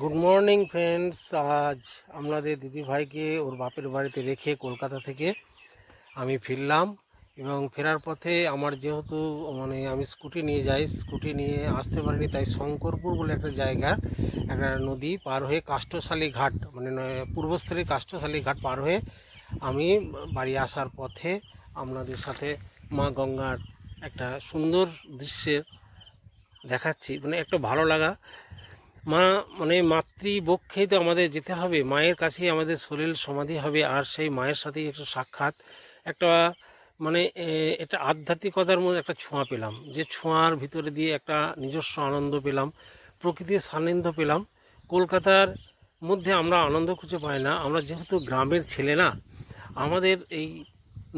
Good morning friends আজ আপনাদের দিদিভাইকে ওর বাপের বাড়িতে রেখে কলকাতা থেকে আমি ফিরলাম এবং ফেরার পথে আমার যেহেতু মানে আমি স্কুটি নিয়ে যাই, স্কুটি নিয়ে আসতে পারিনি, তাই শঙ্করপুর বলে একটা জায়গা, একটা নদী পার হয়ে কাষ্টশালী ঘাট মানে পূর্বস্থলীর কাষ্টশালী ঘাট পার হয়ে আমি বাড়ি আসার পথে আপনাদের সাথে মা গঙ্গার একটা সুন্দর দৃশ্যের দেখাচ্ছি। মানে একটা ভালো লাগা মা মানে মাতৃবক্ষেই তো আমাদের যেতে হবে, মায়ের কাছেই আমাদের শরীর সমাধি হবে, আর সেই মায়ের সাথেই একটু সাক্ষাৎ। একটা মানে এটা আধ্যাত্মিকতার মধ্যে একটা ছোঁয়া পেলাম, যে ছোঁয়ার ভিতরে দিয়ে একটা নিজস্ব আনন্দ পেলাম, প্রকৃতির সান্নিধ্য পেলাম। কলকাতার মধ্যে আমরা আনন্দ খুঁজে পাই না, আমরা যেহেতু গ্রামের ছেলে না, আমাদের এই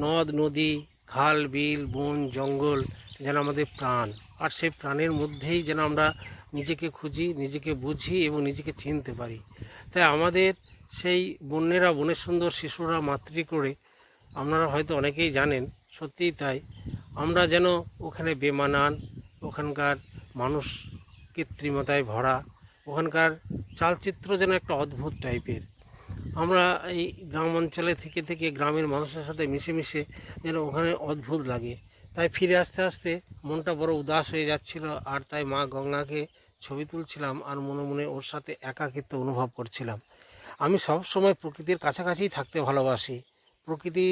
নদ, নদী, খাল, বিল, বন, জঙ্গল যেন আমাদের প্রাণ, আর সেই প্রাণের মধ্যেই যেন আমরা নিজেকে খুঁজি, নিজেকে বুঝি এবং নিজেকে চিনতে পারি। তাই আমাদের সেই বন্যেরা বনের সুন্দর শিশুরা মাতৃ করে, আপনারা হয়তো অনেকেই জানেন, সত্যিই তাই। আমরা যেন ওখানে বেমানান, ওখানকার মানুষ কৃত্রিমতায় ভরা, ওখানকার চালচিত্র যেন একটা অদ্ভুত টাইপের। আমরা এই গ্রাম অঞ্চলে থেকে থেকে গ্রামের মানুষের সাথে মিশে মিশে যেন ওখানে অদ্ভুত লাগে। তাই ফিরে আসতে আসতে মনটা বড় উদাস হয়ে যাচ্ছিল, আর তাই মা গঙ্গাকে ছবি তুলছিলাম আর মনে মনে ওর সাথে একাকিত্ব অনুভব করছিলাম। আমি সব সময় প্রকৃতির কাছাকাছিই থাকতে ভালোবাসি। প্রকৃতি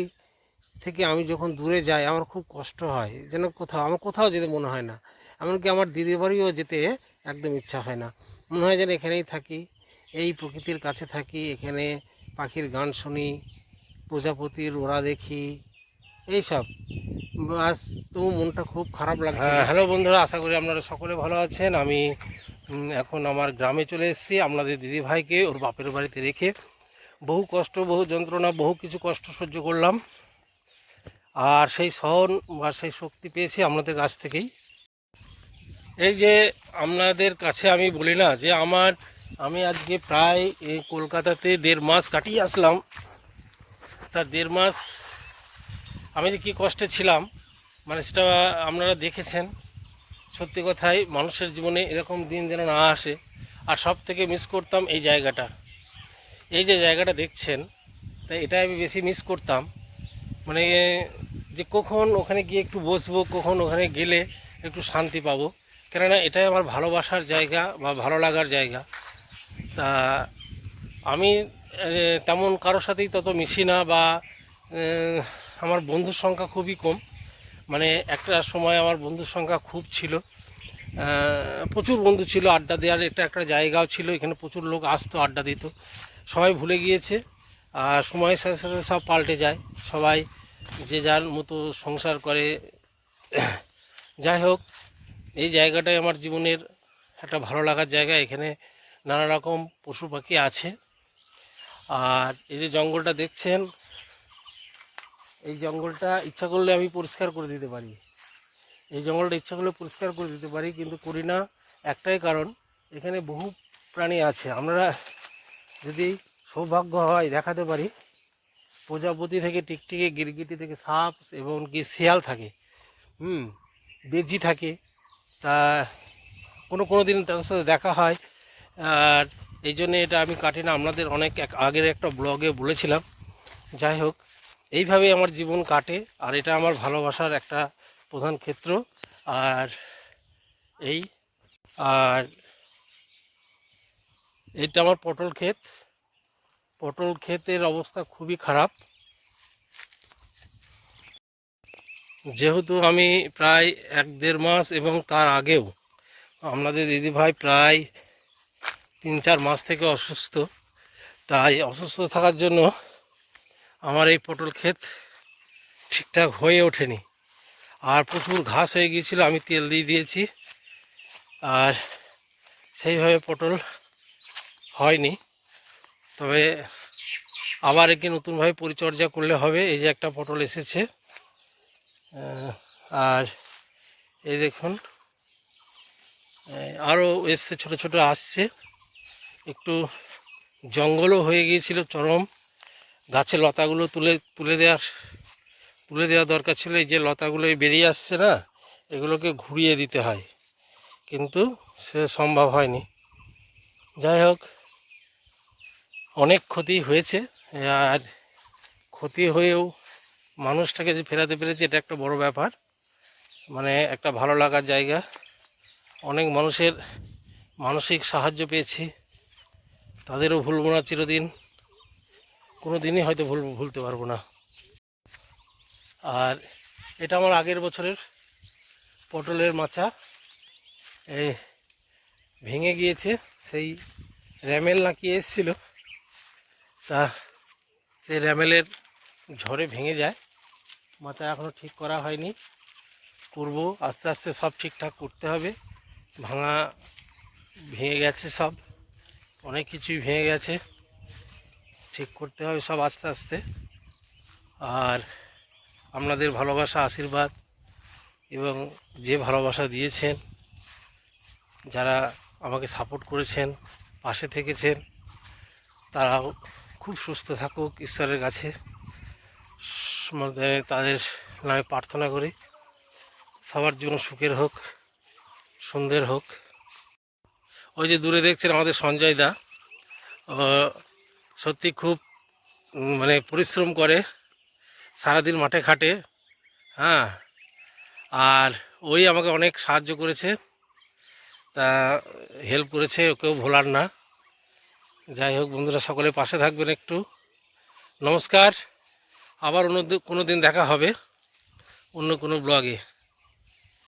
থেকে আমি যখন দূরে যাই, আমার খুব কষ্ট হয়। যেন কোথাও, আমার কোথাও যেতে মনে হয় না। এমনকি আমার দিদির বাড়িও যেতে একদম ইচ্ছা হয় না। মনে হয় যেন এখানেই থাকি, এই প্রকৃতির কাছে থাকি, এখানে পাখির গান শুনি, প্রজাপতির ওড়া দেখি এইসব। বাস তো মনটা খুব খারাপ লাগছে। হ্যালো বন্ধুরা, আশা করি আপনারা সকলে ভালো আছেন। আমি এখন আমার গ্রামে চলে এসেছি। আপনাদের দিদি ভাইকে, ওর বাপের বাড়িতে রেখে বহু কষ্ট, বহু যন্ত্রণা, বহু কিছু কষ্ট সহ্য করলাম। আর সেই সহন বা সেই শক্তি পেয়েছি আপনাদের কাছ থেকেই। এই যে আপনাদের কাছে আমি বলি না, যে আমার, আমি আজকে প্রায় কলকাতাতে দেড় মাস কাটিয়ে আসলাম। তা দেড় মাস আমি যে কী কষ্টে ছিলাম মানে সেটা আপনারা দেখেছেন। সত্যি কথাই মানুষের জীবনে এরকম দিন যেন না আসে। আর সব থেকে মিস করতাম এই জায়গাটা। এই যে জায়গাটা দেখছেন, তাই এটা আমি বেশি মিস করতাম। মানে যে কখন ওখানে গিয়ে একটু বসবো, কখন ওখানে গেলে একটু শান্তি পাবো। কেননা এটাই আমার ভালোবাসার জায়গা বা ভালো লাগার জায়গা। তা আমি তেমন কারোর সাথেই তত মিশি না বা আমার বন্ধুর সংখ্যা খুবই কম। মানে একটা সময় আমার বন্ধুর সংখ্যা খুব ছিল। প্রচুর বন্ধু ছিল, আড্ডা দেওয়ার এটা একটা জায়গাও ছিল, এখানে প্রচুর লোক আসতো, আড্ডা দিত। সবাই ভুলে গিয়েছে, আর সময়ের সাথে সাথে সব পাল্টে যায়। সবাই যে যার মতো সংসার করে। যাই হোক, এই জায়গাটাই আমার জীবনের একটা ভালো লাগার জায়গা। এখানে নানা রকম পশু পাখি আছে। আর এই যে জঙ্গলটা দেখছেন এই জঙ্গলটা ইচ্ছা করলে আমি পরিষ্কার করে দিতে পারি। এই জঙ্গলটা ইচ্ছা করলে পরিষ্কার করে দিতে পারি, কিন্তু করি না। একটাই কারণ, এখানে বহু প্রাণী আছে। আমরা যদি সৌভাগ্য হয় দেখাতে পারি, প্রজাপতি থেকে টিকটিকে, গিরগিটি থেকে সাপ এবং কি শিয়াল থাকে, হুম, বেজি থাকে, তা কোনো কোনো দিন তাদের সাথে দেখা হয়। আর এই জন্যে এটা আমি কাটি না আপনাদের অনেক আগের একটা ব্লগে বলেছিলাম। যাই হোক এইভাবেই আমার জীবন কাটে, আর এটা আমার ভালোবাসার একটা প্রধান ক্ষেত্র। আর এই, আর এটা আমার পটল ক্ষেত। পটল ক্ষেতের অবস্থা খুবই খারাপ। যেহেতু আমি প্রায় এক দেড় মাস এবং তার আগেও আপনাদের দিদিভাই প্রায় তিন চার মাস থেকে অসুস্থ, তাই অসুস্থ থাকার জন্য আমার এই পটল ক্ষেত ঠিকঠাক হয়ে ওঠেনি। আর প্রচুর ঘাস হয়ে গিয়েছিল, আমি তেল দিয়ে দিয়েছি। আর সেইভাবে পটল হয়নি। তবে আবার একে নতুনভাবে পরিচর্যা করলে হবে, এই যে একটা পটল এসেছে। আর এই দেখুন আরও এসছে, ছোট ছোট আসছে। একটু জঙ্গলও হয়ে গিয়েছিল, চরম। গাছের লতাগুলো তুলে তুলে দেওয়ার, তুলে দেওয়া দরকার ছিল। এই যে লতাগুলো বেরিয়ে আসছে না, এগুলোকে ঘুরিয়ে দিতে হয়। কিন্তু সে সম্ভব হয়নি। যাই হোক, অনেক ক্ষতি হয়েছে। আর ক্ষতি হয়েও মানুষটাকে যে ফেরাতে পেরেছে, এটা একটা বড় ব্যাপার। মানে একটা ভালো লাগার জায়গা। অনেক মানুষের মানসিক সাহায্য পেয়েছি। তাদেরও ভুলবো না চিরদিন। কোনো দিনই হয়তো ভুল, ভুলতে পারব না। আর এটা আমার আগের বছরের পটলের মাচা। এই ভেঙে গিয়েছে, সেই র্যামেল নাকি এসেছিল। তা সেই র্যামেলের ঝড়ে ভেঙে যায়। মাথা এখনও ঠিক করা হয়নি। করব, আস্তে আস্তে সব ঠিকঠাক করতে হবে। ভাঙা ভেঙে গেছে সব। অনেক কিছুই ভেঙে গেছে। ঠিক করতে হবে সব আস্তে আস্তে। আর আপনাদের ভালোবাসা, আশীর্বাদ এবং যে ভালোবাসা দিয়েছেন, যারা আমাকে সাপোর্ট করেছেন, পাশে থেকেছেন, তারাও খুব সুস্থ থাকুক ঈশ্বরের কাছে। তাদের নামে প্রার্থনা করি। সবার জন্য সুখের হোক, সুন্দর হোক। ওই যে দূরে দেখছেন আমাদের সঞ্জয় দা। সত্যি খুব মানে পরিশ্রম করে, সারাদিন মাঠে খাটে হ্যাঁ। আর ওই আমাকে অনেক সাহায্য করেছে, তা হেল্প করেছে কেউ ভোলার না। যাই হোক বন্ধুরা, সকলে পাশে থাকবেন একটু। নমস্কার, আবার অন্য কোনো দিন দেখা হবে, অন্য কোনো ব্লগে।